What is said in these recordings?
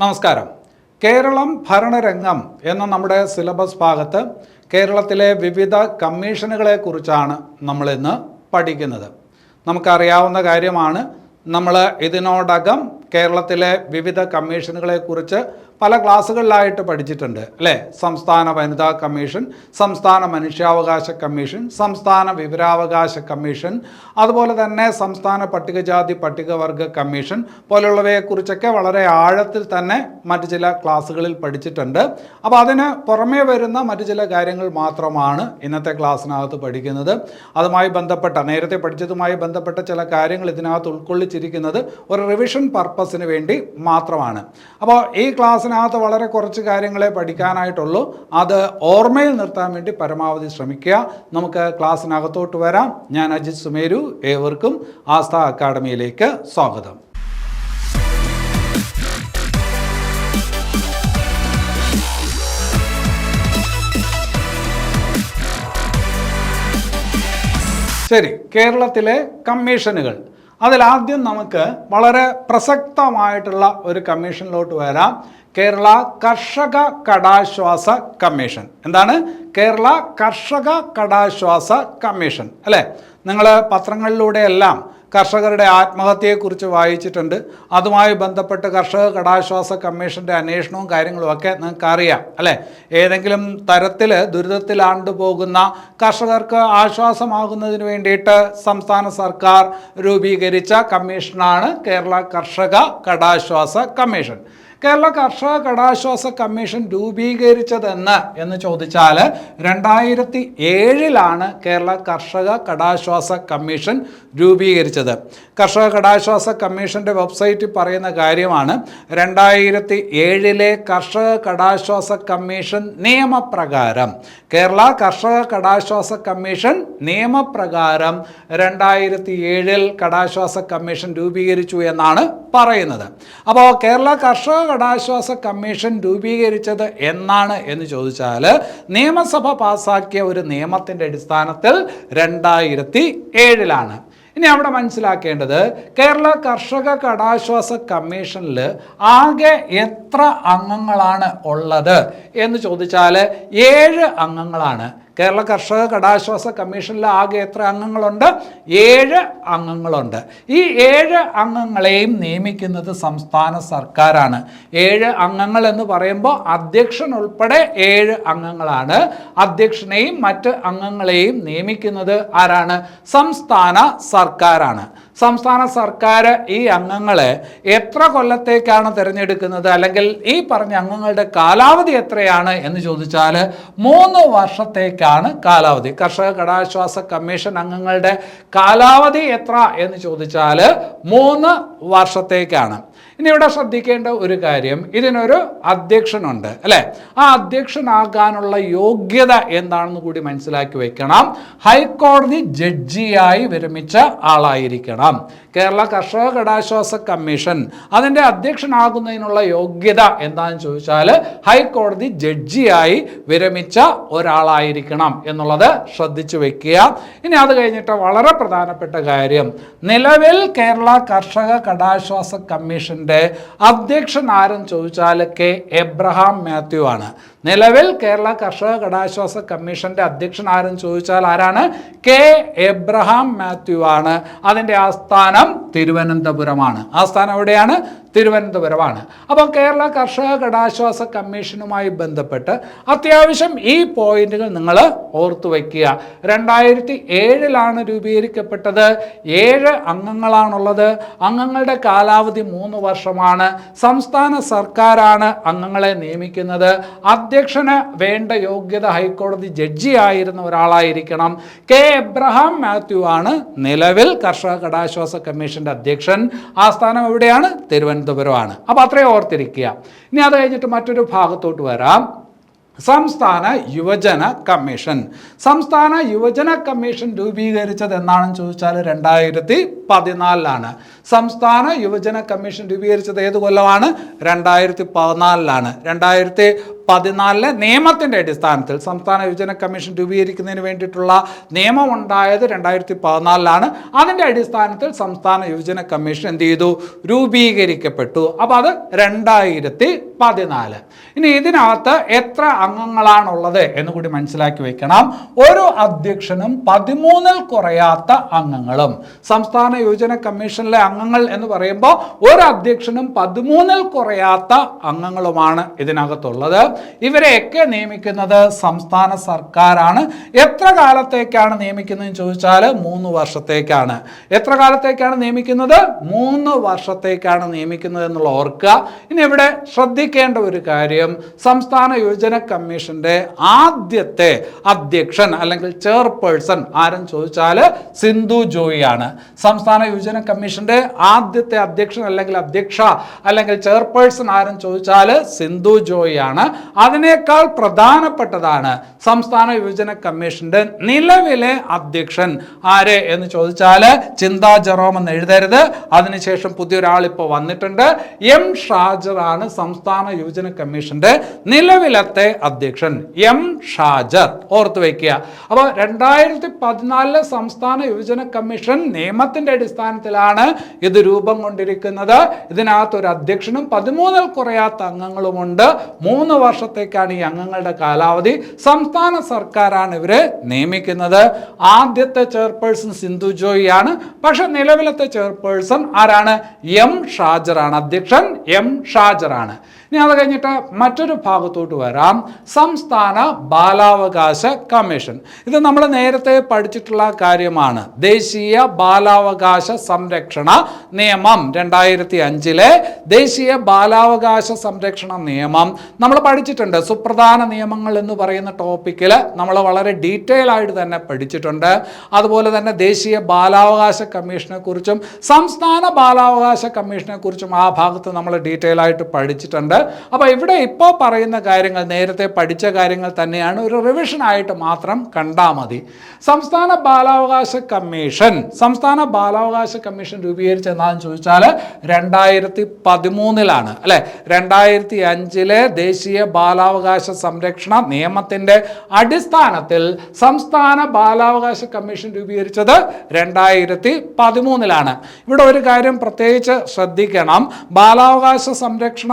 നമസ്കാരം. കേരളം ഭരണരംഗം എന്ന നമ്മുടെ സിലബസ് ഭാഗത്ത് കേരളത്തിലെ വിവിധ കമ്മീഷനുകളെ കുറിച്ചാണ് നമ്മളിന്ന് പഠിക്കുന്നത്. നമുക്കറിയാവുന്ന കാര്യമാണ് നമ്മൾ ഇതിനോടകം കേരളത്തിലെ വിവിധ കമ്മീഷനുകളെ കുറിച്ച് പല ക്ലാസ്സുകളിലായിട്ട് പഠിച്ചിട്ടുണ്ട് അല്ലേ? സംസ്ഥാന വനിതാ കമ്മീഷൻ സംസ്ഥാന മനുഷ്യാവകാശ കമ്മീഷൻ സംസ്ഥാന വിവരാവകാശ കമ്മീഷൻ അതുപോലെ തന്നെ സംസ്ഥാന പട്ടികജാതി പട്ടികവർഗ കമ്മീഷൻ പോലുള്ളവയെക്കുറിച്ചൊക്കെ വളരെ ആഴത്തിൽ തന്നെ മറ്റു ചില ക്ലാസ്സുകളിൽ പഠിച്ചിട്ടുണ്ട്. അപ്പോൾ അതിന് പുറമേ വരുന്ന മറ്റു ചില കാര്യങ്ങൾ മാത്രമാണ് ഇന്നത്തെ ക്ലാസ്സിനകത്ത് പഠിക്കുന്നത്. അതുമായി ബന്ധപ്പെട്ട നേരത്തെ പഠിച്ചതുമായി ബന്ധപ്പെട്ട ചില കാര്യങ്ങൾ ഇതിനകത്ത് ഉൾക്കൊള്ളിച്ചിരിക്കുന്നത് ഒരു റിവിഷൻ പർപ്പസിന് വേണ്ടി മാത്രമാണ്. അപ്പോൾ ഈ ക്ലാസ്സിനകത്ത് വളരെ കുറച്ച് കാര്യങ്ങളെ പഠിക്കാനായിട്ടുള്ളൂ. അത് ഓർമ്മയിൽ നിർത്താൻ വേണ്ടി പരമാവധി ശ്രമിക്കുക. നമുക്ക് ക്ലാസ്സിനകത്തോട്ട് വരാം. ഞാൻ അജിത് സുമേരു ഏവർക്കും ആസ്ഥ അക്കാഡമിയിലേക്ക് സ്വാഗതം. ശരി കേരളത്തിലെ കമ്മീഷനുകൾ. അതിലാദ്യം നമുക്ക് വളരെ പ്രസക്തമായിട്ടുള്ള ഒരു കമ്മീഷനിലോട്ട് വരാം. കേരള കർഷക കടാശ്വാസ കമ്മീഷൻ. എന്താണ്? കേരള കർഷക കടാശ്വാസ കമ്മീഷൻ. അല്ലേ? നിങ്ങൾ പത്രങ്ങളിലൂടെയെല്ലാം കർഷകരുടെ ആത്മഹത്യയെക്കുറിച്ച് വായിച്ചിട്ടുണ്ട്. അതുമായി ബന്ധപ്പെട്ട് കർഷക കടാശ്വാസ കമ്മീഷന്റെ അന്വേഷണവും കാര്യങ്ങളും ഒക്കെ നിങ്ങൾക്ക് അറിയാം അല്ലേ? ഏതെങ്കിലും തരത്തിൽ ദുരിതത്തിലാണ്ടു പോകുന്ന കർഷകർക്ക് ആശ്വാസമാകുന്നതിന് വേണ്ടിയിട്ട് സംസ്ഥാന സർക്കാർ രൂപീകരിച്ച കമ്മീഷനാണ് കേരള കർഷക കടാശ്വാസ കമ്മീഷൻ. കേരള കർഷക കടാശ്വാസ കമ്മീഷൻ രൂപീകരിച്ചതെന്ന് എന്ന് ചോദിച്ചാൽ രണ്ടായിരത്തി ഏഴിലാണ് കേരള കർഷക കടാശ്വാസ കമ്മീഷൻ രൂപീകരിച്ചത്. കർഷക കടാശ്വാസ കമ്മീഷന്റെ വെബ്സൈറ്റിൽ പറയുന്ന കാര്യമാണ് രണ്ടായിരത്തി ഏഴിലെ കർഷക കടാശ്വാസ കമ്മീഷൻ നിയമപ്രകാരം. കേരള കർഷക കടാശ്വാസ കമ്മീഷൻ നിയമപ്രകാരം രണ്ടായിരത്തി ഏഴിൽ കടാശ്വാസ കമ്മീഷൻ രൂപീകരിച്ചു എന്നാണ് പറയുന്നത്. അപ്പോൾ കേരള കർഷക കടാശ്വാസ കമ്മീഷൻ രൂപീകരിച്ചത് എന്നാണ് എന്ന് ചോദിച്ചാൽ നിയമസഭ പാസാക്കിയ ഒരു നിയമത്തിന്റെ അടിസ്ഥാനത്തിൽ രണ്ടായിരത്തി ഏഴിലാണ് ഇനി അവിടെ മനസ്സിലാക്കേണ്ടത് കേരള കർഷക കടാശ്വാസ കമ്മീഷനിൽ ആകെ എത്ര അംഗങ്ങളാണ് ഉള്ളത് എന്ന് ചോദിച്ചാൽ ഏഴ് അംഗങ്ങളാണ്. കേരള കർഷക കടാശ്വാസ കമ്മീഷനിൽ ആകെ എത്ര അംഗങ്ങളുണ്ട്? ഏഴ് അംഗങ്ങളുണ്ട്. ഈ ഏഴ് അംഗങ്ങളെയും നിയമിക്കുന്നത് സംസ്ഥാന സർക്കാരാണ്. ഏഴ് അംഗങ്ങൾ എന്ന് പറയുമ്പോൾ അധ്യക്ഷൻ ഉൾപ്പെടെ ഏഴ് അംഗങ്ങളാണ്. അധ്യക്ഷനെയും മറ്റ് അംഗങ്ങളെയും നിയമിക്കുന്നത് ആരാണ്? സംസ്ഥാന സർക്കാരാണ്. സംസ്ഥാന സർക്കാർ ഈ അംഗങ്ങളെ എത്ര കൊല്ലത്തേക്കാണ് തിരഞ്ഞെടുക്കുന്നത്? അല്ലെങ്കിൽ ഈ പറഞ്ഞ അംഗങ്ങളുടെ കാലാവധി എത്രയാണ് എന്ന് ചോദിച്ചാൽ മൂന്ന് വർഷത്തേക്കാണ് കാലാവധി. കർഷക കടാശ്വാസ കമ്മീഷൻ അംഗങ്ങളുടെ കാലാവധി എത്ര എന്ന് ചോദിച്ചാൽ മൂന്ന് വർഷത്തേക്കാണ്. ഇനി ഇവിടെ ശ്രദ്ധിക്കേണ്ട ഒരു കാര്യം ഇതിനൊരു അധ്യക്ഷനുണ്ട് അല്ലേ? ആ അധ്യക്ഷനാകാനുള്ള യോഗ്യത എന്താണെന്ന് കൂടി മനസ്സിലാക്കി വെക്കണം. ഹൈക്കോടതി ജഡ്ജിയായി വിരമിച്ച ആളായിരിക്കണം. കേരള കർഷക കടാശ്വാസ കമ്മീഷൻ അതിന്റെ അധ്യക്ഷനാകുന്നതിനുള്ള യോഗ്യത എന്താണെന്ന് ചോദിച്ചാൽ ഹൈക്കോടതി ജഡ്ജിയായി വിരമിച്ച ഒരാളായിരിക്കണം എന്നുള്ളത് ശ്രദ്ധിച്ചു വെക്കുക. ഇനി അത് കഴിഞ്ഞിട്ട് വളരെ പ്രധാനപ്പെട്ട കാര്യം നിലവിൽ കേരള കർഷക കടാശ്വാസ കമ്മീഷന്റെ അധ്യക്ഷൻ ആരെന്ന് ചോദിച്ചാൽ കെ. എബ്രഹാം മാത്യു ആണ്. നിലവിൽ കേരള കർഷക കടാശ്വാസ കമ്മീഷന്റെ അധ്യക്ഷൻ ആരെന്ന് ചോദിച്ചാൽ ആരാണ്? കെ. എബ്രഹാം മാത്യു ആണ്. അതിന്റെ ആസ്ഥാനം തിരുവനന്തപുരമാണ്. ആസ്ഥാനം എവിടെയാണ്? തിരുവനന്തപുരമാണ്. അപ്പോൾ കേരള കർഷക കടാശ്വാസ കമ്മീഷനുമായി ബന്ധപ്പെട്ട് അത്യാവശ്യം ഈ പോയിന്റുകൾ നിങ്ങൾ ഓർത്തു വയ്ക്കുക. രണ്ടായിരത്തി ഏഴിലാണ് രൂപീകരിക്കപ്പെട്ടത്. ഏഴ് അംഗങ്ങളാണുള്ളത്. അംഗങ്ങളുടെ കാലാവധി മൂന്ന് വർഷമാണ്. സംസ്ഥാന സർക്കാരാണ് അംഗങ്ങളെ നിയമിക്കുന്നത്. അധ്യക്ഷന് വേണ്ട യോഗ്യത ഹൈക്കോടതി ജഡ്ജി ആയിരുന്ന ഒരാളായിരിക്കണം. കെ. എബ്രഹാം മാത്യു ആണ് നിലവിൽ കർഷക കടാശ്വാസ കമ്മീഷന്റെ അധ്യക്ഷൻ. ആസ്ഥാനം എവിടെയാണ്? തിരുവനന്തപുരമാണ് അപ്പോൾ അത്രയും ഓർത്തിരിക്കുക. ഇനി അത് കഴിഞ്ഞിട്ട് മറ്റൊരു ഭാഗത്തോട്ട് വരാം. സംസ്ഥാന യുവജന കമ്മീഷൻ. സംസ്ഥാന യുവജന കമ്മീഷൻ രൂപീകരിച്ചത് എന്നാണെന്ന് ചോദിച്ചാൽ രണ്ടായിരത്തി പതിനാലിലാണ്. സംസ്ഥാന യുവജന കമ്മീഷൻ രൂപീകരിച്ചത് ഏത് കൊല്ലമാണ്? രണ്ടായിരത്തി പതിനാലിലാണ് രണ്ടായിരത്തി പതിനാലിലെ നിയമത്തിന്റെ അടിസ്ഥാനത്തിൽ സംസ്ഥാന യുവജന കമ്മീഷൻ രൂപീകരിക്കുന്നതിന് വേണ്ടിയിട്ടുള്ള നിയമം ഉണ്ടായത് രണ്ടായിരത്തി പതിനാലിലാണ് അതിന്റെ അടിസ്ഥാനത്തിൽ സംസ്ഥാന യുവജന കമ്മീഷൻ എന്ത് ചെയ്തു? രൂപീകരിക്കപ്പെട്ടു. അപ്പോൾ അത് രണ്ടായിരത്തി പതിനാല് ഇനി ഇതിനകത്ത് എത്ര അംഗങ്ങളാണുള്ളത് എന്ന് കൂടി മനസ്സിലാക്കി വെക്കണം. ഒരു അധ്യക്ഷനും പതിമൂന്നിൽ കുറയാത്ത അംഗങ്ങളും. സംസ്ഥാന യുവജന കമ്മീഷനിലെ അംഗങ്ങൾ എന്ന് പറയുമ്പോൾ ഒരു അധ്യക്ഷനും പതിമൂന്നിൽ കുറയാത്ത അംഗങ്ങളുമാണ് ഇതിനകത്തുള്ളത്. ഇവരെയൊക്കെ നിയമിക്കുന്നത് സംസ്ഥാന സർക്കാരാണ്. എത്ര കാലത്തേക്കാണ് നിയമിക്കുന്നതെന്ന് ചോദിച്ചാൽ മൂന്ന് വർഷത്തേക്കാണ്. എത്ര കാലത്തേക്കാണ് നിയമിക്കുന്നത്? മൂന്ന് വർഷത്തേക്കാണ് നിയമിക്കുന്നത് എന്നുള്ള ഓർക്കുക. ഇനി ഇവിടെ ശ്രദ്ധിക്കേണ്ട ഒരു കാര്യം സംസ്ഥാന യുവജന കമ്മീഷന്റെ ആദ്യത്തെ അധ്യക്ഷൻ അല്ലെങ്കിൽ ചെയർപേഴ്സൺ ആരെന്ന് ചോദിച്ചാൽ സിന്ധു ജോയിയാണ്. ആണ് സംസ്ഥാന യുവജന കമ്മീഷന്റെ ആദ്യത്തെ അധ്യക്ഷൻ അല്ലെങ്കിൽ അധ്യക്ഷ അല്ലെങ്കിൽ ചെയർപേഴ്സൺ ആരും ചോദിച്ചാൽ സിന്ധു ജോയി ആണ് അതിനേക്കാൾ പ്രധാനപ്പെട്ടതാണ് സംസ്ഥാന യുവജന കമ്മീഷന്റെ നിലവിലെ അധ്യക്ഷൻ ആര് എന്ന് ചോദിച്ചാൽ ചിന്താ ജെറോം എന്ന് എഴുതരുത്. അതിനുശേഷം പുതിയൊരാൾ ഇപ്പോൾ വന്നിട്ടുണ്ട്. എം ഷാജർ ആണ് സംസ്ഥാന യുവജന കമ്മീഷന്റെ നിലവിലത്തെ അധ്യക്ഷൻ. എം ഷാജർ ഓർത്തു വയ്ക്കുക. അപ്പോൾ രണ്ടായിരത്തി പതിനാലിലെ സംസ്ഥാന യുവജന കമ്മീഷൻ നിയമത്തിന്റെ അടിസ്ഥാനത്തിലാണ് ഇത് രൂപം കൊണ്ടിരിക്കുന്നത്. ഇതിനകത്ത് ഒരു അധ്യക്ഷനും പതിമൂന്നിൽ കുറയാത്ത അംഗങ്ങളുമുണ്ട്. മൂന്ന് വർഷത്തേക്കാണ് ഈ അംഗങ്ങളുടെ കാലാവധി. സംസ്ഥാന സർക്കാരാണ് ഇവരെ നിയമിക്കുന്നത്. ആദ്യത്തെ ചെയർപേഴ്സൺ സിന്ധു ജോയി ആണ് പക്ഷെ നിലവിലത്തെ ചെയർപേഴ്സൺ ആരാണ്? എം ഷാജറാണ്. അധ്യക്ഷൻ എം ഷാജറാണ്. ഇനി അത് കഴിഞ്ഞിട്ട് മറ്റൊരു ഭാഗത്തോട്ട് വരാം. സംസ്ഥാന ബാലാവകാശ കമ്മീഷൻ. ഇത് നമ്മൾ നേരത്തെ പഠിച്ചിട്ടുള്ള കാര്യമാണ്. ദേശീയ ബാലാവകാശ സംരക്ഷണ നിയമം രണ്ടായിരത്തി അഞ്ചിലെ ദേശീയ ബാലാവകാശ സംരക്ഷണ നിയമം. നമ്മൾ പഠിച്ചിട്ടുണ്ട്. സുപ്രധാന നിയമങ്ങൾ എന്ന് പറയുന്ന ടോപ്പിക്കിൽ നമ്മൾ വളരെ ഡീറ്റെയിൽ ആയിട്ട് തന്നെ പഠിച്ചിട്ടുണ്ട്. അതുപോലെ തന്നെ ദേശീയ ബാലാവകാശ കമ്മീഷനെ കുറിച്ചും സംസ്ഥാന ബാലാവകാശ കമ്മീഷനെ കുറിച്ചും ആ ഭാഗത്ത് നമ്മൾ ഡീറ്റെയിൽ ആയിട്ട് പഠിച്ചിട്ടുണ്ട്. അപ്പോൾ ഇവിടെ ഇപ്പോൾ പറയുന്ന കാര്യങ്ങൾ നേരത്തെ പഠിച്ച കാര്യങ്ങൾ തന്നെയാണ് ഒരു റിവിഷൻ ആയിട്ട് മാത്രം കണ്ടാൽ മതി. സംസ്ഥാന ബാലാവകാശ കമ്മീഷൻ സംസ്ഥാന ബാലാവകാശ കമ്മീഷൻ രൂപീകരിച്ച എന്താണെന്ന് ചോദിച്ചാൽ രണ്ടായിരത്തി പതിമൂന്നിലാണ് അല്ലെ? രണ്ടായിരത്തി അഞ്ചിലെ ദേശീയ ബാലാവകാശ സംരക്ഷണ നിയമത്തിന്റെ അടിസ്ഥാനത്തിൽ സംസ്ഥാന ബാലാവകാശ കമ്മീഷൻ രൂപീകരിച്ചത് രണ്ടായിരത്തി പതിമൂന്നിലാണ് ഇവിടെ ഒരു കാര്യം പ്രത്യേകിച്ച് ശ്രദ്ധിക്കണം. ബാലാവകാശ സംരക്ഷണ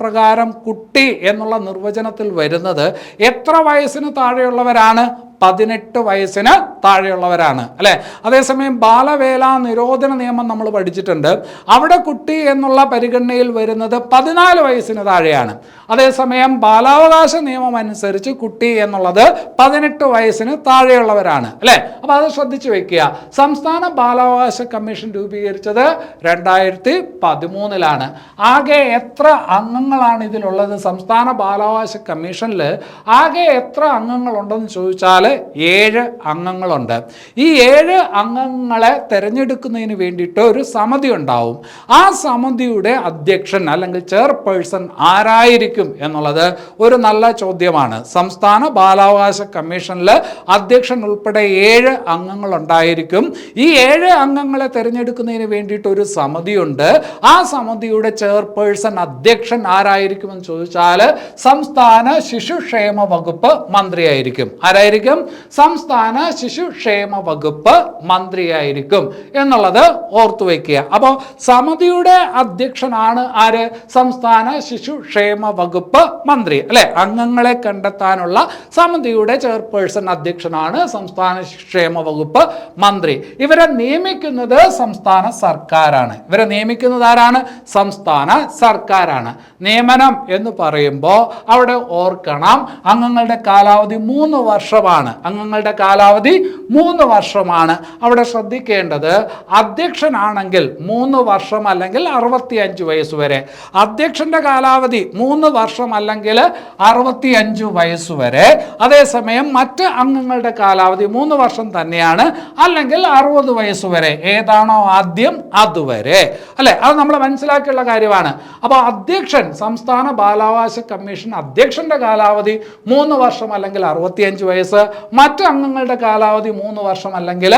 നിയമപ്രകാരം കുട്ടി എന്നുള്ള നിർവചനത്തിൽ വരുന്നത് എത്ര വയസ്സിന് താഴെയുള്ളവരാണ്? പതിനെട്ട് വയസ്സിന് താഴെയുള്ളവരാണ്. അല്ലേ? അതേസമയം ബാലവേല നിരോധന നിയമം നമ്മൾ പഠിച്ചിട്ടുണ്ട്. അവിടെ കുട്ടി എന്നുള്ള പരിഗണനയിൽ വരുന്നത് പതിനാല് വയസ്സിന് താഴെയാണ്. അതേസമയം ബാലാവകാശ നിയമം അനുസരിച്ച് കുട്ടി എന്നുള്ളത് പതിനെട്ട് വയസ്സിന് താഴെയുള്ളവരാണ്. അല്ലേ? അപ്പോൾ അത് ശ്രദ്ധിച്ചു വെക്കുക. സംസ്ഥാന ബാലാവകാശ കമ്മീഷൻ രൂപീകരിച്ചത് രണ്ടായിരത്തി പതിമൂന്നിലാണ് ആകെ എത്ര അംഗങ്ങളാണ് ഇതിലുള്ളത്? സംസ്ഥാന ബാലാവകാശ കമ്മീഷനിൽ ആകെ എത്ര അംഗങ്ങളുണ്ടെന്ന് ചോദിച്ചാൽ ഏഴ് അംഗങ്ങളുണ്ട്. ഈ ഏഴ് അംഗങ്ങളെ തിരഞ്ഞെടുക്കുന്നതിന് വേണ്ടിയിട്ട് ഒരു സമിതി ഉണ്ടാവും. ആ സമിതിയുടെ അധ്യക്ഷൻ അല്ലെങ്കിൽ ചെയർപേഴ്സൺ ആരായിരിക്കും എന്നുള്ളത് ഒരു നല്ല ചോദ്യമാണ്. സംസ്ഥാന ബാലാവകാശ കമ്മീഷനിൽ അധ്യക്ഷൻ ഉൾപ്പെടെ ഏഴ് അംഗങ്ങളുണ്ടായിരിക്കും ഈ ഏഴ് അംഗങ്ങളെ തിരഞ്ഞെടുക്കുന്നതിന് വേണ്ടിയിട്ട് ഒരു സമിതിയുണ്ട് ആ സമിതിയുടെ ചെയർപേഴ്സൺ അധ്യക്ഷൻ ആരായിരിക്കും എന്ന് ചോദിച്ചാൽ സംസ്ഥാന ശിശുക്ഷേമ വകുപ്പ് മന്ത്രിയായിരിക്കും. ആരായിരിക്കും? സംസ്ഥാന ശിശുക്ഷേമ വകുപ്പ് മന്ത്രിയായിരിക്കും എന്നുള്ളത് ഓർത്തു വയ്ക്കുക. അപ്പോൾ സമിതിയുടെ അധ്യക്ഷനാണ് ആര്? സംസ്ഥാന ശിശുക്ഷേമ വകുപ്പ് മന്ത്രി. അല്ലെ? അംഗങ്ങളെ കണ്ടെത്താനുള്ള സമിതിയുടെ ചെയർപേഴ്സൺ അധ്യക്ഷനാണ് സംസ്ഥാന ശിശുക്ഷേമ വകുപ്പ് മന്ത്രി. ഇവരെ നിയമിക്കുന്നത് സംസ്ഥാന സർക്കാരാണ്. ഇവരെ നിയമിക്കുന്നത് ആരാണ്? സംസ്ഥാന സർക്കാരാണ്. നിയമനം എന്ന് പറയുമ്പോൾ അവിടെ ഓർക്കണം അംഗങ്ങളുടെ കാലാവധി മൂന്ന് വർഷമാണ്. അംഗങ്ങളുടെ കാലാവധി മൂന്ന് വർഷമാണ്. അവിടെ ശ്രദ്ധിക്കേണ്ടത് അധ്യക്ഷനാണെങ്കിൽ മൂന്ന് വർഷം അല്ലെങ്കിൽ അറുപത്തി അഞ്ച് വയസ്സ് വരെ. അധ്യക്ഷന്റെ കാലാവധി മൂന്ന് വർഷം അല്ലെങ്കിൽ അറുപത്തി അഞ്ച് വയസ്സ് വരെ. അതേസമയം മറ്റ് അംഗങ്ങളുടെ കാലാവധി മൂന്ന് വർഷം തന്നെയാണ് അല്ലെങ്കിൽ അറുപത് വയസ്സ് വരെ. ഏതാണോ ആദ്യം അതുവരെ. അല്ലെ? അത് നമ്മൾ മനസ്സിലാക്കിയുള്ള കാര്യമാണ്. അപ്പോൾ അധ്യക്ഷൻ സംസ്ഥാന ബാലാവകാശ കമ്മീഷൻ അധ്യക്ഷന്റെ കാലാവധി മൂന്ന് വർഷം അല്ലെങ്കിൽ അറുപത്തിയഞ്ച് വയസ്സ് മറ്റു അംഗങ്ങളുടെ കാലാവധി മൂന്ന് വർഷം അല്ലെങ്കിൽ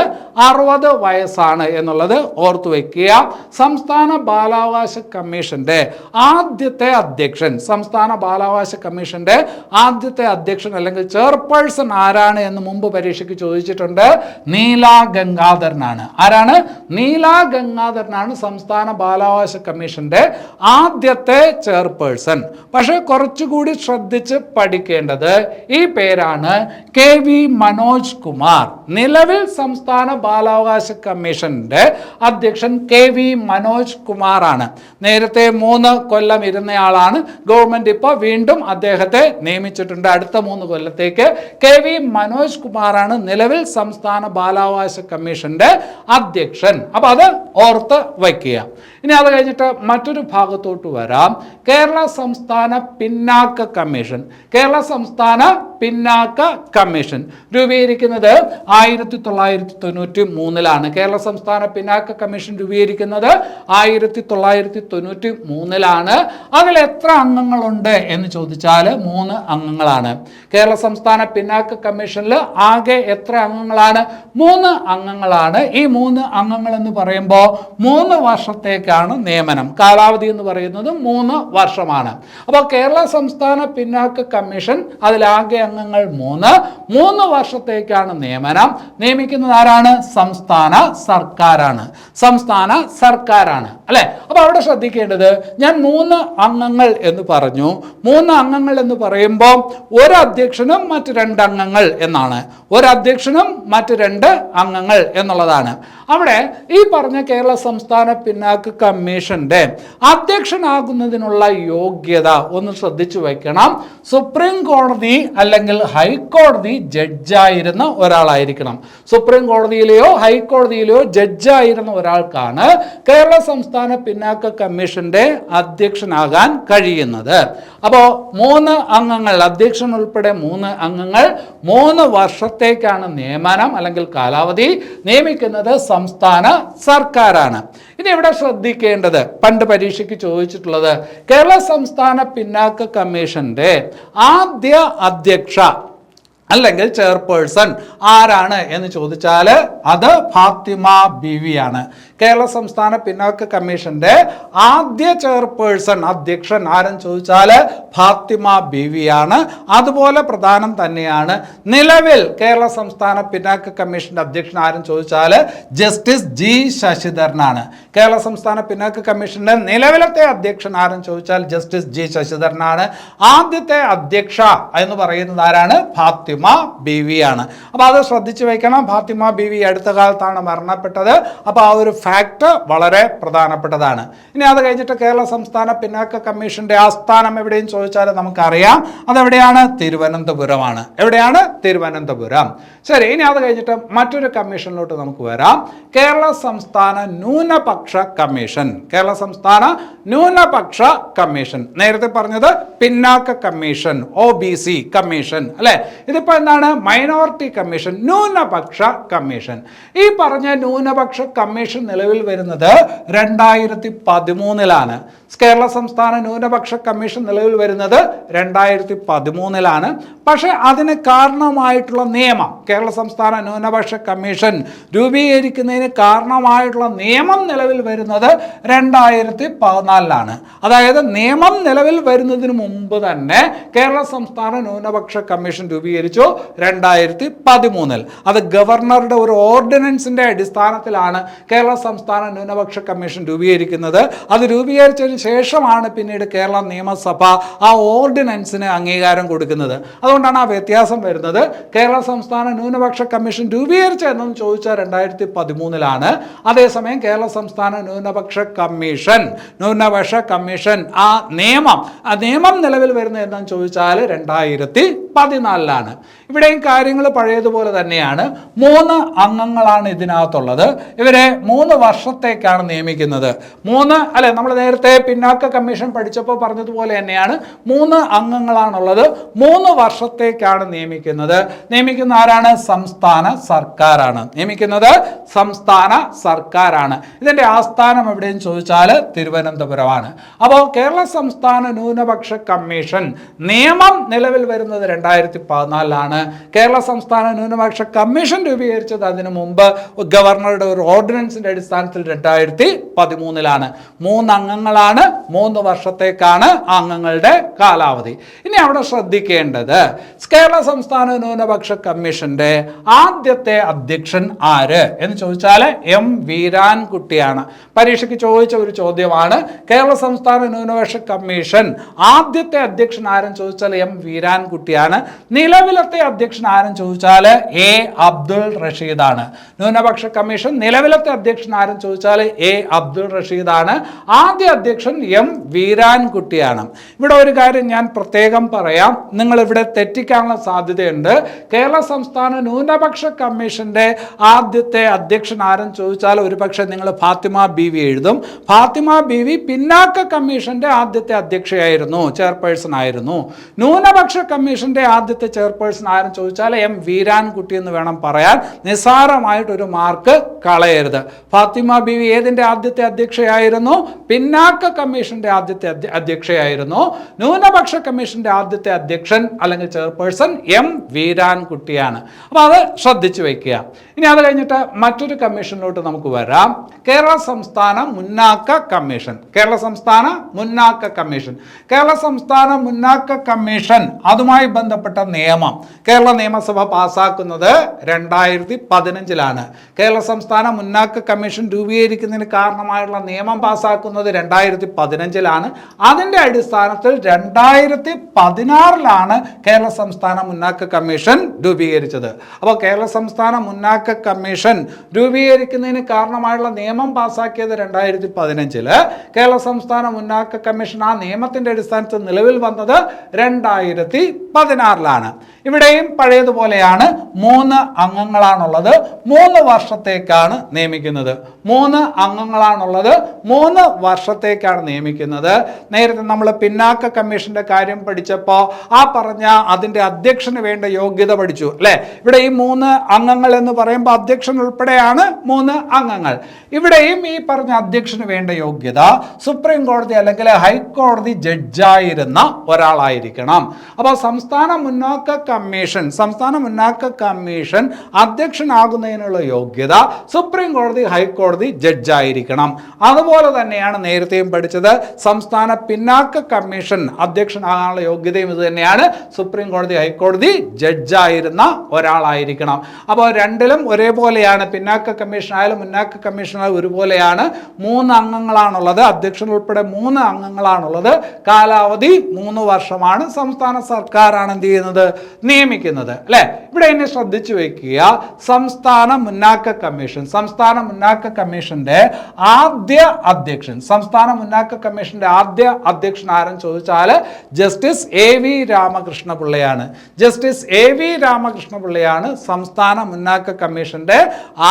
അറുപത് വയസ്സാണ് എന്നുള്ളത് ഓർത്തു വെക്കുക സംസ്ഥാന ബാലാവകാശ കമ്മീഷന്റെ ആദ്യത്തെ അധ്യക്ഷൻ സംസ്ഥാന ബാലാവകാശ കമ്മീഷന്റെ ആദ്യത്തെ അധ്യക്ഷൻ അല്ലെങ്കിൽ ചെയർപേഴ്സൺ ആരാണ് എന്ന് മുമ്പ് പരീക്ഷയ്ക്ക് ചോദിച്ചിട്ടുണ്ട്. നീല ഗംഗാധരനാണ്. ആരാണ്? നീല ഗംഗാധരനാണ് സംസ്ഥാന ബാലാവകാശ കമ്മീഷന്റെ ആദ്യത്തെ ചെയർപേഴ്സൺ. പക്ഷേ കുറച്ചുകൂടി ശ്രദ്ധിച്ച് പഠിക്കേണ്ടത് ഈ പേരാണ് കെ വി മനോജ് കുമാർ നിലവിൽ സംസ്ഥാന ബാലാവകാശ കമ്മീഷന്റെ അധ്യക്ഷൻ കെ വി മനോജ് കുമാറാണ്. നേരത്തെ മൂന്ന് കൊല്ലം ഇരുന്നയാളാണ്. ഗവൺമെന്റ് ഇപ്പോൾ വീണ്ടും അദ്ദേഹത്തെ നിയമിച്ചിട്ടുണ്ട്. അടുത്ത മൂന്ന് കൊല്ലത്തേക്ക് കെ വി മനോജ് കുമാറാണ് നിലവിൽ സംസ്ഥാന ബാലാവകാശ കമ്മീഷന്റെ അധ്യക്ഷൻ. അപ്പൊ അത് ഓർത്ത് വയ്ക്കുക. ഇനി അത് കഴിഞ്ഞിട്ട് മറ്റൊരു ഭാഗത്തോട്ട് വരാം. കേരള സംസ്ഥാന പിന്നാക്ക കമ്മീഷൻ. കേരള സംസ്ഥാന പിന്നാക്ക കമ്മീഷൻ. രൂപീകരിക്കുന്നത് ആയിരത്തി തൊള്ളായിരത്തി തൊണ്ണൂറ്റി മൂന്നിലാണ് കേരള സംസ്ഥാന പിന്നാക്ക കമ്മീഷൻ രൂപീകരിക്കുന്നത് ആയിരത്തി തൊള്ളായിരത്തി തൊണ്ണൂറ്റി മൂന്നിലാണ് അതിൽ എത്ര അംഗങ്ങളുണ്ട് എന്ന് ചോദിച്ചാൽ മൂന്ന് അംഗങ്ങളാണ്. കേരള സംസ്ഥാന പിന്നാക്ക കമ്മീഷനിൽ ആകെ എത്ര അംഗങ്ങളാണ്? മൂന്ന് അംഗങ്ങളാണ്. ഈ മൂന്ന് അംഗങ്ങൾ എന്ന് പറയുമ്പോൾ മൂന്ന് വർഷത്തേക്കാണ് നിയമനം. കാലാവധി എന്ന് പറയുന്നത് മൂന്ന് വർഷമാണ്. അപ്പോൾ കേരള സംസ്ഥാന പിന്നാക്ക കമ്മീഷൻ അതിലാകെ അംഗങ്ങൾ മൂന്ന്. മൂന്ന് വർഷത്തേക്കാണ് നിയമനം. നിയമിക്കുന്നത് ആരാണ്? സംസ്ഥാന സർക്കാരാണ്. സംസ്ഥാന സർക്കാരാണ്. അല്ലെ? അപ്പൊ അവിടെ ശ്രദ്ധിക്കേണ്ടത് ഞാൻ മൂന്ന് അംഗങ്ങൾ എന്ന് പറഞ്ഞു. മൂന്ന് അംഗങ്ങൾ എന്ന് പറയുമ്പോൾ ഒരു അധ്യക്ഷനും മറ്റ് രണ്ട് അംഗങ്ങൾ എന്നാണ്. ഒരു അധ്യക്ഷനും മറ്റ് രണ്ട് അംഗങ്ങൾ എന്നുള്ളതാണ്. അവിടെ ഈ പറഞ്ഞ കേരള സംസ്ഥാന പിന്നാക്ക കമ്മീഷന്റെ അധ്യക്ഷനാകുന്നതിനുള്ള യോഗ്യത ഒന്ന് ശ്രദ്ധിച്ചു വയ്ക്കണം. സുപ്രീം കോടതി അല്ലെങ്കിൽ ഹൈക്കോടതി ജഡ്ജായിരുന്ന ഒരാളായിരിക്കണം. സുപ്രീം കോടതിയിലെയോ ഹൈക്കോടതിയിലെയോ ജഡ്ജായിരുന്ന ഒരാൾക്കാണ് കേരള സംസ്ഥാന പിന്നാക്ക കമ്മീഷന്റെ അധ്യക്ഷനാകാൻ കഴിയുന്നത്. അപ്പോൾ മൂന്ന് അംഗങ്ങൾ അധ്യക്ഷൻ ഉൾപ്പെടെ മൂന്ന് അംഗങ്ങൾ മൂന്ന് വർഷത്തേക്കാണ് നിയമനം അല്ലെങ്കിൽ കാലാവധി നിയമിക്കുന്നത് സംസ്ഥാന സർക്കാരാണ്. ഇനി ഇവിടെ ശ്രദ്ധിക്കേണ്ടത് പണ്ട് പരീക്ഷയ്ക്ക് ചോദിച്ചിട്ടുള്ളത് കേരള സംസ്ഥാന പിന്നാക്ക കമ്മീഷന്റെ ആദ്യ അധ്യക്ഷ അല്ലെങ്കിൽ ചെയർപേഴ്സൺ ആരാണ് എന്ന് ചോദിച്ചാൽ അത് ഫാത്തിമ ബിവിയാണ്. കേരള സംസ്ഥാന പിന്നാക്ക കമ്മീഷന്റെ ആദ്യ ചെയർപേഴ്സൺ അധ്യക്ഷൻ ആരും ചോദിച്ചാൽ ഫാത്തിമ ബീവിയാണ്. അതുപോലെ പ്രധാനം തന്നെയാണ് നിലവിൽ കേരള സംസ്ഥാന പിന്നാക്ക കമ്മീഷന്റെ അധ്യക്ഷൻ ആരും ചോദിച്ചാൽ ജസ്റ്റിസ് ജി ശശിധരനാണ്. കേരള സംസ്ഥാന പിന്നാക്ക കമ്മീഷന്റെ നിലവിലത്തെ അധ്യക്ഷൻ ആരും ചോദിച്ചാൽ ജസ്റ്റിസ് ജി ശശിധരനാണ്. ആദ്യത്തെ അധ്യക്ഷ എന്ന് പറയുന്നത് ആരാണ്? ഫാത്തിമ ബീവിയാണ്. അപ്പോൾ അത് ശ്രദ്ധിച്ചു വയ്ക്കണം ഫാത്തിമ ബീവി അടുത്ത കാലത്താണ് മരണപ്പെട്ടത്. അപ്പോൾ ആ ഒരു ഫാക്ട് വളരെ പ്രധാനപ്പെട്ടതാണ്. ഇനി അത് കഴിഞ്ഞിട്ട് കേരള സംസ്ഥാന പിന്നാക്ക കമ്മീഷന്റെ ആസ്ഥാനം എവിടെയും ചോദിച്ചാൽ നമുക്കറിയാം. അതെവിടെയാണ്? തിരുവനന്തപുരമാണ്. എവിടെയാണ്? തിരുവനന്തപുരം. ശരി ഇനി അത് കഴിഞ്ഞിട്ട് മറ്റൊരു കമ്മീഷനിലോട്ട് നമുക്ക് വരാം. കേരള സംസ്ഥാന ന്യൂനപക്ഷ കമ്മീഷൻ. കേരള സംസ്ഥാന ന്യൂനപക്ഷ കമ്മീഷൻ. നേരത്തെ പറഞ്ഞത് പിന്നാക്ക commission O B C commission അല്ലെ? ഇതിപ്പോ എന്താണ്? മൈനോറിറ്റി കമ്മീഷൻ ന്യൂനപക്ഷ കമ്മീഷൻ. ഈ പറഞ്ഞ ന്യൂനപക്ഷ കമ്മീഷൻ നിലവിൽ വരുന്നത് രണ്ടായിരത്തി പതിമൂന്നിലാണ് കേരള സംസ്ഥാന ന്യൂനപക്ഷ കമ്മീഷൻ നിലവിൽ വരുന്നത് രണ്ടായിരത്തി പതിമൂന്നിലാണ് പക്ഷേ അതിന് കാരണമായിട്ടുള്ള നിയമം കേരള സംസ്ഥാന ന്യൂനപക്ഷ കമ്മീഷൻ രൂപീകരിക്കുന്നതിന് കാരണമായിട്ടുള്ള നിയമം നിലവിൽ വരുന്നത് രണ്ടായിരത്തി പതിനാലിലാണ് അതായത് നിയമം നിലവിൽ വരുന്നതിന് മുമ്പ് തന്നെ കേരള സംസ്ഥാന ന്യൂനപക്ഷ കമ്മീഷൻ രൂപീകരിച്ചു രണ്ടായിരത്തി പതിമൂന്നിൽ അത് ഗവർണറുടെ ഒരു ഓർഡിനൻസിന്റെ അടിസ്ഥാനത്തിലാണ് കേരള സംസ്ഥാന ന്യൂനപക്ഷ കമ്മീഷൻ രൂപീകരിക്കുന്നത്. അത് രൂപീകരിച്ചതിന് ശേഷമാണ് പിന്നീട് കേരള നിയമസഭ ആ ഓർഡിനൻസിന് അംഗീകാരം കൊടുക്കുന്നത്. അതുകൊണ്ടാണ് ആ വ്യത്യാസം വരുന്നത്. കേരള സംസ്ഥാന ന്യൂനപക്ഷ കമ്മീഷൻ രൂപീകരിച്ച എന്നും ചോദിച്ചാൽ രണ്ടായിരത്തി പതിമൂന്നിലാണ് അതേസമയം കേരള സംസ്ഥാന ന്യൂനപക്ഷ കമ്മീഷൻ ന്യൂനപക്ഷ കമ്മീഷൻ ആ നിയമം ആ നിയമം നിലവിൽ വരുന്ന എന്താണെന്ന് ചോദിച്ചാൽ രണ്ടായിരത്തി പതിനാലിലാണ് ഇവിടെയും കാര്യങ്ങൾ പഴയതുപോലെ തന്നെയാണ്. മൂന്ന് അംഗങ്ങളാണ് ഇതിനകത്തുള്ളത്. ഇവരെ മൂന്ന് വർഷത്തേക്കാണ് നിയമിക്കുന്നത്. മൂന്ന് അല്ലെ നമ്മൾ നേരത്തെ പിന്നാക്ക കമ്മീഷൻ പഠിച്ചപ്പോൾ പറഞ്ഞതുപോലെ തന്നെയാണ് മൂന്ന് അംഗങ്ങളാണുള്ളത്. മൂന്ന് വർഷത്തേക്കാണ് നിയമിക്കുന്നത്. നിയമിക്കുന്ന ആരാണ്? സംസ്ഥാന സർക്കാരാണ്. നിയമിക്കുന്നത് സംസ്ഥാന സർക്കാരാണ്. ഇതിന്റെ ആസ്ഥാനം എവിടെയും ചോദിച്ചാൽ തിരുവനന്തപുരമാണ്. അപ്പോൾ കേരള സംസ്ഥാന ന്യൂനപക്ഷ കമ്മീഷൻ നിയമം നിലവിൽ വരുന്നത് രണ്ടായിരത്തി പതിനാലിലാണ് കേരള സംസ്ഥാന ന്യൂനപക്ഷ കമ്മീഷൻ രൂപീകരിച്ചത് അതിനു മുമ്പ് ഗവർണറുടെ ഒരു ഓർഡിനൻസിന്റെ അടിസ്ഥാനത്തിൽ രണ്ടായിരത്തി പതിമൂന്നിലാണ്. മൂന്ന് അംഗങ്ങളാണ് മൂന്ന് വർഷത്തേക്കാണ് അംഗങ്ങളുടെ കാലാവധി. ഇനി അവിടെ ശ്രദ്ധിക്കേണ്ടത് കേരള സംസ്ഥാന ന്യൂനപക്ഷ കമ്മീഷന്റെ ആദ്യത്തെ അധ്യക്ഷൻ ആര് എന്ന് ചോദിച്ചാൽ എം വീരാൻകുട്ടിയാണ്. പരീക്ഷയ്ക്ക് ചോദിച്ച ഒരു ചോദ്യമാണ് കേരള സംസ്ഥാന ന്യൂനപക്ഷ കമ്മീഷൻ ആദ്യത്തെ അധ്യക്ഷൻ ആരെന്ന് ചോദിച്ചാൽ എം വീരാൻകുട്ടിയാണ്. നിലവിലത്തെ അധ്യക്ഷൻ ആരെന്ന് ചോദിച്ചാൽ എ അബ്ദുൾ റഷീദാണ്. ന്യൂനപക്ഷ കമ്മീഷൻ നിലവിലത്തെ അധ്യക്ഷൻ ആരെന്ന് ചോദിച്ചാൽ എ അബ്ദുൾ റഷീദാണ്. ആദ്യ അധ്യക്ഷൻ എം വീരാൻകുട്ടിയാണ്. ഇവിടെ ഒരു കാര്യം ഞാൻ പ്രത്യേകം പറയാം. നിങ്ങൾ ഇവിടെ തെറ്റിക്കാനുള്ള സാധ്യതയുണ്ട്. കേരള സംസ്ഥാന ന്യൂനപക്ഷ കമ്മീഷന്റെ ആദ്യത്തെ അധ്യക്ഷൻ ആരും ചോദിച്ചാൽ ഒരുപക്ഷെ നിങ്ങൾ ഫാത്തിമ ബി വി എഴുതും. ഫാത്തിമ ബി വി പിന്നാക്ക കമ്മീഷന്റെ ആദ്യത്തെ അധ്യക്ഷയായിരുന്നു ചെയർപേഴ്സൺ ആയിരുന്നു. ന്യൂനപക്ഷ കമ്മീഷന്റെ ആദ്യത്തെ ചെയർപേഴ്സൺ ആരും ചോദിച്ചാൽ എം വീരാൻകുട്ടി എന്ന് വേണം പറയാൻ. നിസ്സാരമായിട്ടൊരു മാർക്ക് കളയരുത്. ഫാത്തിമ ബി വി ഏതിന്റെ ആദ്യത്തെ അധ്യക്ഷയായിരുന്നു? പിന്നാക്ക കമ്മീഷന്റെ ആദ്യത്തെ അധ്യ- അധ്യക്ഷയായിരുന്നു. ന്യൂനപക്ഷ കമ്മീഷന്റെ ആദ്യത്തെ അധ്യക്ഷൻ അല്ലെങ്കിൽ ചെയർപേഴ്സൺ എം വീരാൻകുട്ടിയാണ്. അപ്പോൾ അത് ശ്രദ്ധിച്ചു വയ്ക്കുക ഇനി അത് കഴിഞ്ഞിട്ട് മറ്റൊരു കമ്മീഷനിലോട്ട് നമുക്ക് വരാം. കേരള സംസ്ഥാന മുന്നാക്ക കമ്മീഷൻ. കേരള സംസ്ഥാന മുന്നാക്ക കമ്മീഷൻ. കേരള സംസ്ഥാന മുന്നാക്ക കമ്മീഷൻ. അതുമായി ബന്ധപ്പെട്ട നിയമം. കേരള നിയമസഭ പാസ്സാക്കുന്നത് രണ്ടായിരത്തി പതിനഞ്ചിലാണ്. കേരള സംസ്ഥാന മുന്നാക്ക കമ്മീഷൻ രൂപീകരിക്കുന്നതിന് കാരണമായുള്ള നിയമം പാസാക്കുന്നത് രണ്ടായിരത്തി പതിനഞ്ചിലാണ് അതിന്റെ അടിസ്ഥാനത്തിൽ രണ്ടായിരത്തി പതിനാറിലാണ് കേരള സംസ്ഥാന മുന്നാക്ക കമ്മീഷൻ രൂപീകരിച്ചത്. അപ്പോൾ കേരള സംസ്ഥാന മുന്നാക്ക കമ്മീഷൻ രൂപീകരിക്കുന്നതിന് കാരണമായുള്ള നിയമം പാസ്സാക്കിയത് രണ്ടായിരത്തി പതിനഞ്ചിൽ കേരള സംസ്ഥാന മുന്നാക്ക കമ്മീഷൻ ആ നിയമത്തിന്റെ അടിസ്ഥാനത്തിൽ നിലവിൽ വന്നത് രണ്ടായിരത്തി പതിനാറിലാണ് ഇവിടെയും പഴയതുപോലെയാണ് മൂന്ന് അംഗങ്ങളാണുള്ളത്. മൂന്ന് വർഷത്തേക്കാണ് നിയമിക്കുന്നത്. മൂന്ന് അംഗങ്ങളാണുള്ളത്. മൂന്ന് വർഷത്തേക്കാണ് നിയമിക്കുന്നത്. നേരത്തെ നമ്മൾ പിന്നാക്ക കമ്മീഷന്റെ കാര്യം പഠിച്ചപ്പോൾ ആ പറഞ്ഞ അതിന്റെ അധ്യക്ഷന് വേണ്ട യോഗ്യത പഠിച്ചു അല്ലേ? ഇവിടെ ഈ മൂന്ന് അംഗങ്ങൾ എന്ന് പറയുമ്പോൾ അധ്യക്ഷൻ ഉൾപ്പെടെയാണ് മൂന്ന് അംഗങ്ങൾ. ഇവിടെയും ഈ പറഞ്ഞ അധ്യക്ഷന് വേണ്ട യോഗ്യത സുപ്രീം കോടതി അല്ലെങ്കിൽ ഹൈക്കോടതി ജഡ്ജായിരുന്ന ഒരാളായിരിക്കണം. അപ്പോൾ സംസ്ഥാന മുന്നോക്ക കമ്മീഷൻ സംസ്ഥാന മുന്നാക്ക കമ്മീഷൻ അധ്യക്ഷനാകുന്നതിനുള്ള യോഗ്യത സുപ്രീം കോടതി ഹൈക്കോടതി ജഡ്ജായിരിക്കണം. അതുപോലെ തന്നെയാണ് നേരത്തെയും പഠിച്ചത് സംസ്ഥാന പിന്നാക്ക കമ്മീഷൻ അധ്യക്ഷനാകാനുള്ള യോഗ്യതയും ഇത് തന്നെയാണ്. സുപ്രീം കോടതി ഹൈക്കോടതി ജഡ്ജായിരുന്ന ഒരാളായിരിക്കണം. അപ്പോൾ രണ്ടിലും ഒരേപോലെയാണ്. പിന്നാക്ക കമ്മീഷൻ ആയാലും മുന്നാക്ക കമ്മീഷൻ ആയാലും ഒരുപോലെയാണ്. മൂന്ന് അംഗങ്ങളാണുള്ളത്. അധ്യക്ഷൻ ഉൾപ്പെടെ മൂന്ന് അംഗങ്ങളാണുള്ളത്. കാലാവധി മൂന്ന് വർഷമാണ്. സംസ്ഥാന സർക്കാരാണ് എന്ത് ചെയ്യുന്നത്? നിയമിക്കുന്നത്. അല്ലേ? ഇവിടെ എന്നെ ശ്രദ്ധിച്ചു വയ്ക്കുക. സംസ്ഥാന മുന്നാക്ക കമ്മീഷൻ സംസ്ഥാന മുന്നാക്ക കമ്മീഷന്റെ ആദ്യ അധ്യക്ഷൻ. സംസ്ഥാന മുന്നാക്ക കമ്മീഷന്റെ ആദ്യ അധ്യക്ഷൻ ആരെന്ന് ചോദിച്ചാൽ ജസ്റ്റിസ് എ വി രാമകൃഷ്ണ പിള്ളയാണ് ജസ്റ്റിസ് എ വി രാമകൃഷ്ണ പിള്ളയാണ് സംസ്ഥാന മുന്നാക്ക കമ്മീഷന്റെ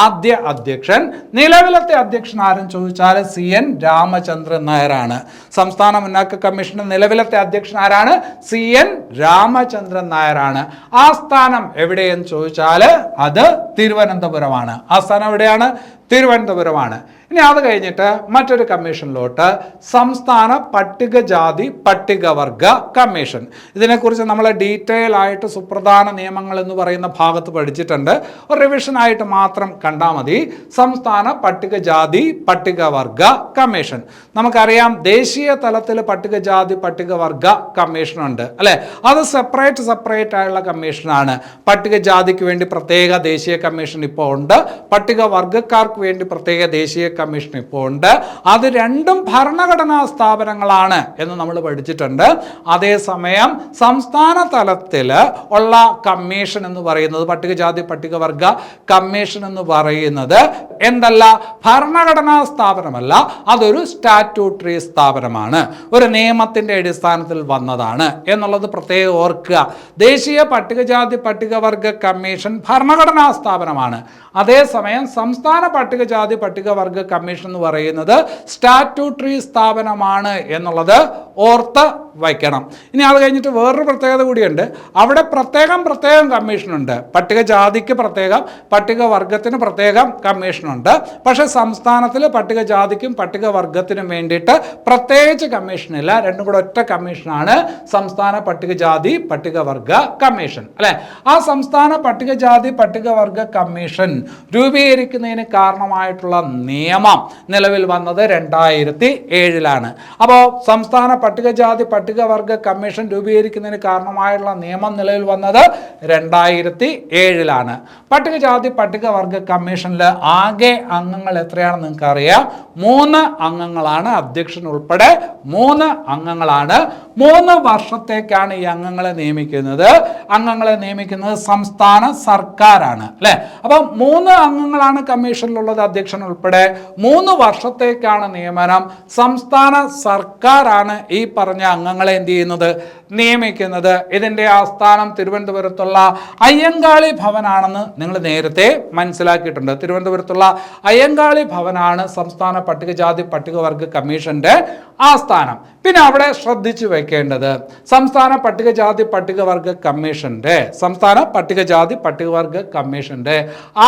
ആദ്യ അധ്യക്ഷൻ. നിലവിലത്തെ അധ്യക്ഷൻ ആരെന്ന് ചോദിച്ചാൽ സി എൻ രാമചന്ദ്രൻ നായരാണ്. സംസ്ഥാന മുന്നാക്ക കമ്മീഷന്റെ നിലവിലത്തെ അധ്യക്ഷൻ ആരാണ്? സി എൻ രാമചന്ദ്രൻ നായരാണ്. ആ സ്ഥാനം എവിടെയെന്ന് ചോദിച്ചാൽ അത് തിരുവനന്തപുരമാണ്. ആ സ്ഥാനം എവിടെയാണ് തിരുവനന്തപുരമാണ്. ഇനി അത് കഴിഞ്ഞിട്ട് മറ്റൊരു കമ്മീഷനിലോട്ട് സംസ്ഥാന പട്ടികജാതി പട്ടികവർഗ കമ്മീഷൻ. ഇതിനെക്കുറിച്ച് നമ്മൾ ഡീറ്റെയിൽ ആയിട്ട് സുപ്രധാന നിയമങ്ങൾ എന്ന് പറയുന്ന ഭാഗത്ത് പഠിച്ചിട്ടുണ്ട്. ഒരു റിവിഷനായിട്ട് മാത്രം കണ്ടാൽ മതി. സംസ്ഥാന പട്ടികജാതി പട്ടികവർഗ കമ്മീഷൻ. നമുക്കറിയാം ദേശീയ തലത്തിൽ പട്ടികജാതി പട്ടികവർഗ കമ്മീഷനുണ്ട്. അല്ലേ? അത് സെപ്പറേറ്റ് സെപ്പറേറ്റ് ആയുള്ള കമ്മീഷനാണ്. പട്ടികജാതിക്ക് വേണ്ടി പ്രത്യേക ദേശീയ കമ്മീഷൻ ഇപ്പോൾ ഉണ്ട്. പട്ടികവർഗക്കാർക്ക് വേണ്ടി പ്രത്യേക ദേശീയ കമ്മീഷൻ ഇപ്പോൾ ഉണ്ട് അത് രണ്ടും ഭരണഘടനാ സ്ഥാപനങ്ങളാണ് എന്ന് നമ്മൾ പഠിച്ചിട്ടുണ്ട്. അതേസമയം സംസ്ഥാന തലത്തിൽ ഉള്ള കമ്മീഷൻ എന്ന് പറയുന്നത് പട്ടികജാതി പട്ടികവർഗ കമ്മീഷൻ എന്ന് പറയുന്നത് എന്തല്ല? ഭരണഘടനാ സ്ഥാപനമല്ല. അതൊരു സ്റ്റാറ്റ്യൂട്ടറി സ്ഥാപനമാണ്. ഒരു നിയമത്തിന്റെ അടിസ്ഥാനത്തിൽ വന്നതാണ് എന്നുള്ളത് പ്രത്യേകം ഓർക്കുക. ദേശീയ പട്ടികജാതി പട്ടികവർഗ കമ്മീഷൻ ഭരണഘടനാ സ്ഥാപനമാണ്. അതേസമയം സംസ്ഥാന പട്ടികജാതി പട്ടികവർഗ കമ്മീഷൻ എന്ന് പറയുന്നത് സ്റ്റാറ്റ്യൂട്ടറി സ്ഥാപനമാണ് എന്നുള്ളത് ഓർത്ത് വയ്ക്കണം. ഇനി അത് കഴിഞ്ഞിട്ട് വേറൊരു പ്രത്യേകത കൂടിയുണ്ട്. അവിടെ പ്രത്യേകം പ്രത്യേകം കമ്മീഷനുണ്ട്. പട്ടികജാതിക്ക് പ്രത്യേകം പട്ടികവർഗത്തിന് പ്രത്യേകം കമ്മീഷനുണ്ട്. പക്ഷേ സംസ്ഥാനത്തിൽ പട്ടികജാതിക്കും പട്ടികവർഗത്തിനും വേണ്ടിയിട്ട് പ്രത്യേകിച്ച് കമ്മീഷനില്ല. രണ്ടും കൂടെ ഒറ്റ കമ്മീഷനാണ് സംസ്ഥാന പട്ടികജാതി പട്ടികവർഗ കമ്മീഷൻ. അല്ലേ? ആ സംസ്ഥാന പട്ടികജാതി പട്ടികവർഗ കമ്മീഷൻ രൂപീകരിക്കുന്നതിന് കാരണമായിട്ടുള്ള നിയമം നിലവിൽ വന്നത് രണ്ടായിരത്തി ഏഴിലാണ്. അപ്പോൾ സംസ്ഥാന പട്ടികജാതി പട്ടികവർഗ കമ്മീഷൻ രൂപീകരിക്കുന്നതിന് കാരണമായുള്ള നിയമം നിലവിൽ വന്നത് രണ്ടായിരത്തി ഏഴിലാണ്. പട്ടികജാതി പട്ടികവർഗ കമ്മീഷനിൽ ആകെ അംഗങ്ങൾ എത്രയാണെന്ന് നിങ്ങൾക്ക് അറിയാം മൂന്ന് അംഗങ്ങളാണ് അധ്യക്ഷൻ ഉൾപ്പെടെ മൂന്ന് അംഗങ്ങളാണ്. മൂന്ന് വർഷത്തേക്കാണ് ഈ അംഗങ്ങളെ നിയമിക്കുന്നത്. അംഗങ്ങളെ നിയമിക്കുന്നത് സംസ്ഥാന സർക്കാരാണ് അല്ലെ? അപ്പം മൂന്ന് അംഗങ്ങളാണ് കമ്മീഷനിലുള്ളത് അധ്യക്ഷൻ ഉൾപ്പെടെ മൂന്ന് വർഷത്തേക്കാണ് നിയമനം. സംസ്ഥാന സർക്കാരാണ് ഈ പറഞ്ഞ അംഗങ്ങളെ എന്ത് ചെയ്യുന്നത്? നിയമിക്കുന്നത്. ഇതിന്റെ ആസ്ഥാനം തിരുവനന്തപുരത്തുള്ള അയ്യങ്കാളി ഭവനാണെന്ന് നിങ്ങൾ നേരത്തെ മനസ്സിലാക്കിയിട്ടുണ്ട്. തിരുവനന്തപുരത്തുള്ള അയ്യങ്കാളി ഭവനാണ് സംസ്ഥാന പട്ടികജാതി പട്ടികവർഗ കമ്മീഷന്റെ ആസ്ഥാനം. പിന്നെ അവിടെ ശ്രദ്ധിച്ചു വെക്കേണ്ടത് സംസ്ഥാന പട്ടികജാതി പട്ടികവർഗ കമ്മീഷന്റെ സംസ്ഥാന പട്ടികജാതി പട്ടികവർഗ കമ്മീഷന്റെ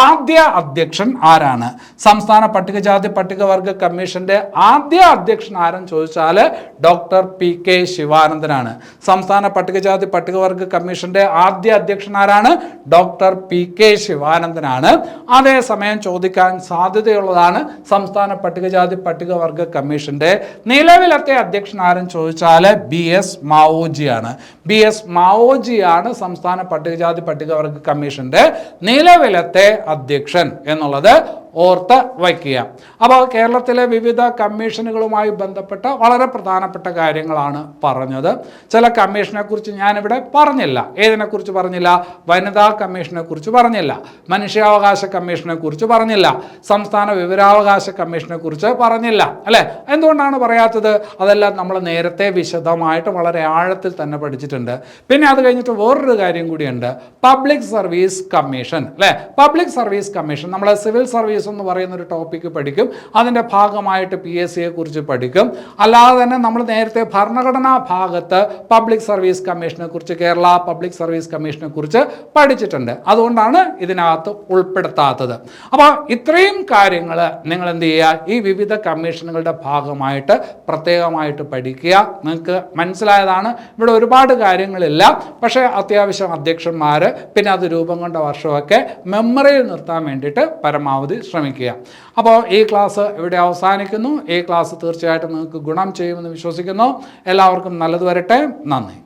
ആദ്യ അധ്യക്ഷൻ ആരാണ്? സംസ്ഥാന പട്ടികജാതി പട്ടികവർഗ കമ്മീഷന്റെ ആദ്യ അധ്യക്ഷൻ ആരെന്ന് ചോദിച്ചാൽ ഡോക്ടർ പി കെ ശിവാനന്ദനാണ്. സംസ്ഥാന പട്ടികജാതി പട്ടികവർഗ കമ്മീഷന്റെ ആദ്യ അധ്യക്ഷൻ ആരാണ്? ഡോക്ടർ പി കെ ശിവാനന്ദനാണ്. അതേസമയം ചോദിക്കാൻ സാധ്യതയുള്ളതാണ് സംസ്ഥാന പട്ടികജാതി പട്ടികവർഗ കമ്മീഷന്റെ നിലവിലത്തെ അധ്യക്ഷൻ ആരും ചോദിച്ചാൽ ബി എസ് മാവോജിയാണ്. ബി എസ് മാവോജിയാണ് സംസ്ഥാന പട്ടികജാതി പട്ടികവർഗ കമ്മീഷന്റെ നിലവിലത്തെ അധ്യക്ഷൻ എന്നുള്ളത് ഓർത്ത് വയ്ക്കുക. അപ്പോൾ കേരളത്തിലെ വിവിധ കമ്മീഷനുകളുമായി ബന്ധപ്പെട്ട വളരെ പ്രധാനപ്പെട്ട കാര്യങ്ങളാണ് പറഞ്ഞത്. ചില കമ്മീഷനെ കുറിച്ച് ഞാനിവിടെ പറഞ്ഞില്ല. ഏതിനെക്കുറിച്ച് പറഞ്ഞില്ല? വനിതാ കമ്മീഷനെ കുറിച്ച് പറഞ്ഞില്ല. മനുഷ്യാവകാശ കമ്മീഷനെ കുറിച്ച് പറഞ്ഞില്ല. സംസ്ഥാന വിവരാവകാശ കമ്മീഷനെ കുറിച്ച് പറഞ്ഞില്ല. അല്ലേ? എന്തുകൊണ്ടാണ് പറയാത്തത്? അതെല്ലാം നമ്മൾ നേരത്തെ വിശദമായിട്ട് വളരെ ആഴത്തിൽ തന്നെ പഠിച്ചിട്ടുണ്ട്. പിന്നെ അത് കഴിഞ്ഞിട്ട് വേറൊരു കാര്യം കൂടിയുണ്ട്. പബ്ലിക് സർവീസ് കമ്മീഷൻ അല്ലേ? പബ്ലിക് സർവീസ് കമ്മീഷൻ നമ്മൾ സിവിൽ സർവീസ് എന്ന് പറയുന്ന ഒരു ടോപ്പിക്ക് പഠിക്കും. അതിന്റെ ഭാഗമായിട്ട് പി എസ് സിയെ കുറിച്ച് പഠിക്കും. അല്ലാതെ തന്നെ നമ്മൾ നേരത്തെ ഭരണഘടനാ ഭാഗത്ത് പബ്ലിക് സർവീസ് കമ്മീഷനെ കുറിച്ച് കേരള പബ്ലിക് സർവീസ് കമ്മീഷനെ കുറിച്ച് പഠിച്ചിട്ടുണ്ട്. അതുകൊണ്ടാണ് ഇതിനകത്ത് ഉൾപ്പെടുത്താത്തത്. അപ്പോൾ ഇത്രയും കാര്യങ്ങൾ നിങ്ങൾ എന്ത് ചെയ്യുക? ഈ വിവിധ കമ്മീഷനുകളുടെ ഭാഗമായിട്ട് പ്രത്യേകമായിട്ട് പഠിക്കുക. നിങ്ങൾക്ക് മനസ്സിലായതാണ്. ഇവിടെ ഒരുപാട് കാര്യങ്ങളില്ല. പക്ഷേ അത്യാവശ്യം അധ്യക്ഷന്മാർ പിന്നെ അത് രൂപം കൊണ്ട വർഷമൊക്കെ മെമ്മറിയിൽ നിർത്താൻ വേണ്ടിയിട്ട് പരമാവധി ശ്രമിക്കുക. അപ്പോൾ ഈ ക്ലാസ് ഇവിടെ അവസാനിക്കുന്നു. ഈ ക്ലാസ് തീർച്ചയായിട്ടും നിങ്ങൾക്ക് ഗുണം ചെയ്യുമെന്ന് വിശ്വസിക്കുന്നു. എല്ലാവർക്കും നല്ലത് വരട്ടെ. നന്ദി.